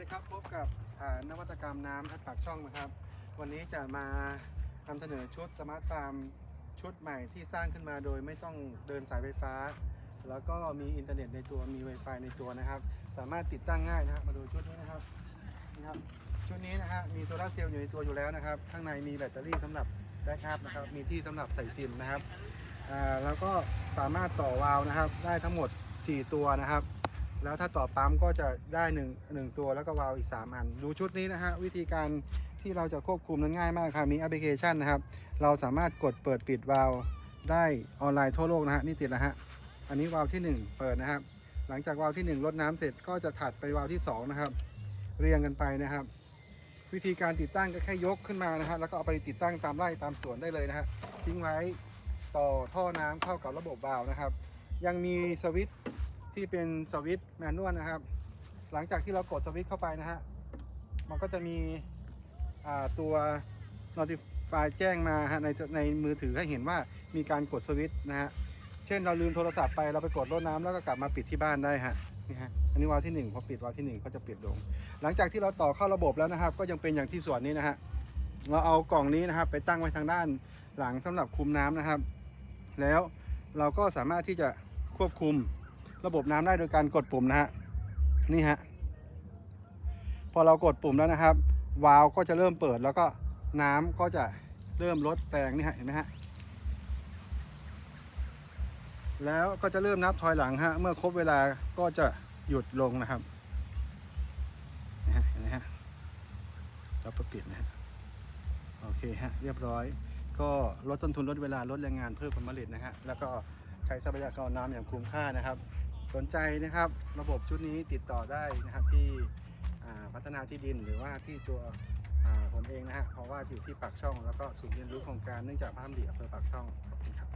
ดีครับพบกับอ่านวัตกรรมน้ำทัดปากช่องนะครับ วันนี้จะมานำเสนอชุดสมาร์ทฟาร์มชุดใหม่ที่สร้างขึ้นมาโดยไม่ต้องเดินสายไฟฟ้า แล้วก็มีอินเทอร์เน็ตในตัวมี Wi-Fi ในตัวนะครับ สามารถติดตั้งง่ายนะครับมาดูชุดนี้นะครับนี่ครับชุดนี้นะฮะมีโซลาร์เซลล์อยู่ในตัวอยู่แล้วนะครับ ข้างในมีแบตเตอรี่สำหรับแบ็กอัพนะครับมีที่สำหรับใส่ซิมนะครับแล้วก็สามารถต่อวาล์วนะครับ ได้ทั้งหมด 4 ตัวนะครับ แล้วถ้าต่อปั๊มก็จะได้1 1ตัวแล้วก็วาล์วอีก 3 อัน ดูชุดนี้นะฮะวิธีการที่เราจะควบคุมนั้นง่ายมากครับมีแอปพลิเคชันนะครับ เราสามารถกดเปิดปิดวาล์วได้ออนไลน์ทั่วโลกนะฮะนี่ติดแล้วฮะอันนี้วาล์วที่ 1 เปิดนะครับ หลังจากวาล์วที่ 1 ลดน้ำเสร็จก็จะถัดไปวาล์วที่ 2 นะครับ เรียงกันไปนะครับ วิธีการติดตั้งก็แค่ยกขึ้นมานะฮะแล้วก็เอาไปติดตั้งตามไร่ตามสวนได้เลยนะฮะทิ้งไว้ต่อท่อน้ำเข้ากับระบบวาล์วนะครับ ยังมีสวิตช์ ที่เป็นสวิตช์แมนนวลนะครับ หลังจากที่เรากดสวิตช์เข้าไปนะฮะมันก็จะมีตัว notify แจ้งมาฮะในในมือถือให้เห็นว่ามีการกดสวิตช์นะฮะเช่นเราลืมโทรศัพท์ไปเราไปกดรดน้ำแล้วก็กลับมาปิดที่บ้านได้ฮะนี่ฮะอันนี้วาล์วที่หนึ่งพอปิดวาล์วที่หนึ่งก็จะปิดลง หลังจากที่เราต่อเข้าระบบแล้วนะครับ ก็ยังเป็นอย่างที่ส่วนนี้นะฮะเราเอากล่องนี้นะครับ ไปตั้งไว้ทางด้านหลังสำหรับคุมน้ำนะครับ แล้วเราก็สามารถที่จะควบคุม ระบบน้ำได้โดยการกดปุ่มนะฮะนี่ฮะพอเรากดปุ่มแล้วนะครับ วาล์วก็จะเริ่มเปิดแล้วก็น้ำก็จะเริ่มลดแรงนี่ฮะเห็นไหมฮะแล้วก็จะเริ่มนับถอยหลังฮะเมื่อครบเวลาก็จะหยุดลงนะครับนะฮะเห็นไหมฮะเราเปิดนะฮะโอเคฮะเรียบร้อย ก็ลดต้นทุนลดเวลาลดแรงงานเพิ่มผลผลิตนะฮะแล้วก็ใช้ทรัพยากรน้ำอย่างคุ้มค่านะครับ สนใจนะครับระบบชุดนี้ติดต่อได้นะครับที่พัฒนาที่ดินหรือว่าที่ตัวผมเองนะฮะเพราะว่าอยู่ที่ปากช่องแล้วก็ศูนย์เรียนรู้โครงการเนื่องจากพระรามดีอำเภอปากช่องขอบคุณครับ